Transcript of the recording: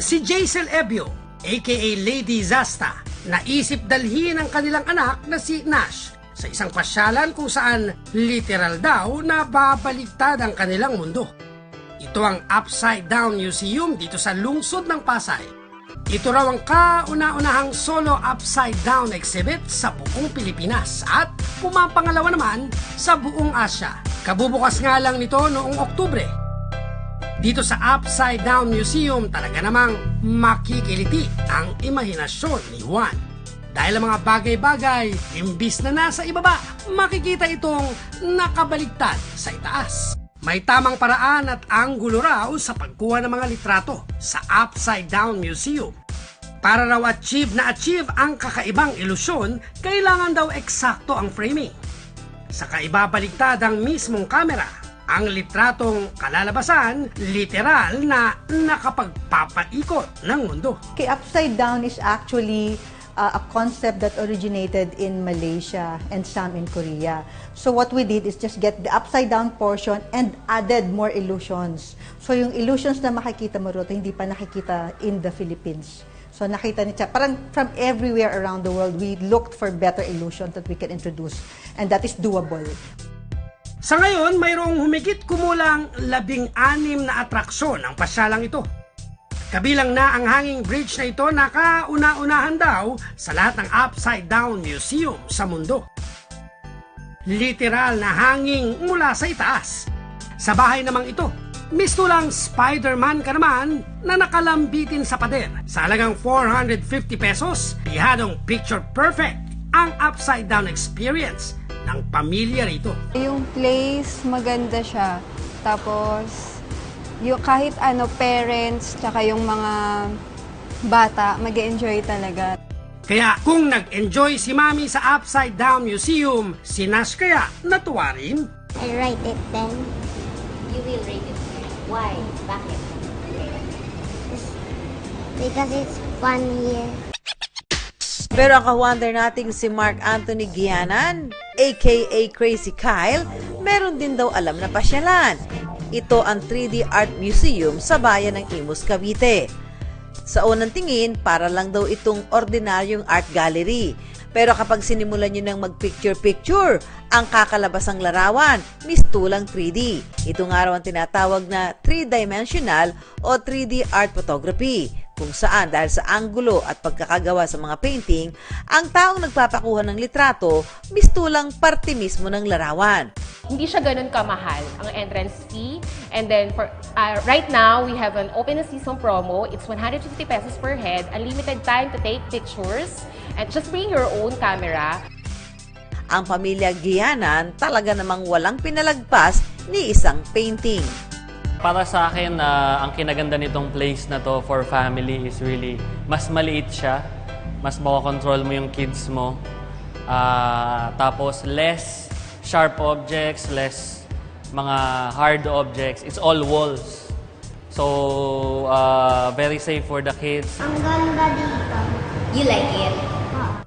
Si Jaisel Ebio, aka Lady Zasta, naisip dalhin ang kanilang anak na si Nash sa isang pasyalan kung saan literal daw na babaligtad ang kanilang mundo. Ito ang Upside Down Museum dito sa lungsod ng Pasay. Ito raw ang kauna-unahang solo upside down exhibit sa buong Pilipinas at pumapangalawa naman sa buong Asya. Kabubukas nga lang nito noong Oktubre dito sa Upside Down Museum talaga namang makikiliti ang imahinasyon ni Juan. Dahil ang mga bagay-bagay, imbis na nasa ibaba, makikita itong nakabaligtad sa itaas. May tamang paraan at anggulo raw sa pagkuha ng mga litrato sa Upside Down Museum. Para raw achieve na achieve ang kakaibang ilusyon, kailangan daw eksakto ang framing. Sa kaibabaligtad ang mismong kamera, ang litratong kalalabasan, literal na nakapagpapaikot ng mundo. Okay, upside down is actually uh, a concept that originated in Malaysia and some in Korea. So what we did is just get the upside down portion and added more illusions. So yung illusions na makikita mo rito, hindi pa nakikita in the Philippines. So nakita niya, parang from everywhere around the world, we looked for better illusions that we can introduce. And that is doable. Sa ngayon, mayroong humigit kumulang labing anim na atraksyon ang pasyalang ito. Kabilang na ang hanging bridge na ito na kauna-unahan daw sa lahat ng Upside Down Museum sa mundo. Literal na hanging mula sa itaas. Sa bahay namang ito, misto lang Spider-Man ka naman na nakalambitin sa pader. Sa halagang 450 pesos, pihadong picture perfect ang Upside Down experience ng pamilya rito. Yung place, maganda siya. Tapos, yung kahit ano, parents, tsaka yung mga bata, mag enjoy talaga. Kaya kung nag-enjoy si Mami sa Upside Down Museum, si Nash kaya natuwa rin. I write it then. You will rate it. Why? Bakit? Because it's fun here. Pero ang ka-wonder nating si Mark Anthony Gianan, aka Crazy Kyle, meron din daw alam na pasyalan. Ito ang 3D Art Museum sa bayan ng Imus, Cavite. Sa unang tingin, para lang daw itong ordinaryong art gallery. Pero kapag sinimulan nyo ng mag-picture-picture, ang kakalabasang larawan, mistulang 3D. Ito nga raw ang tinatawag na 3-dimensional o 3D art photography kung saan dahil sa anggulo at pagkakagawa sa mga painting, ang taong nagpapakuha ng litrato, mistulang parte mismo ng larawan. hindi siya ganun kamahal ang entrance fee. And then for uh, right now, we have an open season promo. It's 150 pesos per head, unlimited time to take pictures, and just bring your own camera. Ang pamilya Gianan talaga namang walang pinalagpas ni isang painting. Para sa akin, ah, ang kinaganda nitong place na to for family is really, mas maliit siya, mas makokontrol mo yung kids mo, Ah, tapos less sharp objects, less mga hard objects. It's all walls. So, ah, very safe for the kids. Ang ganda dito. You like it?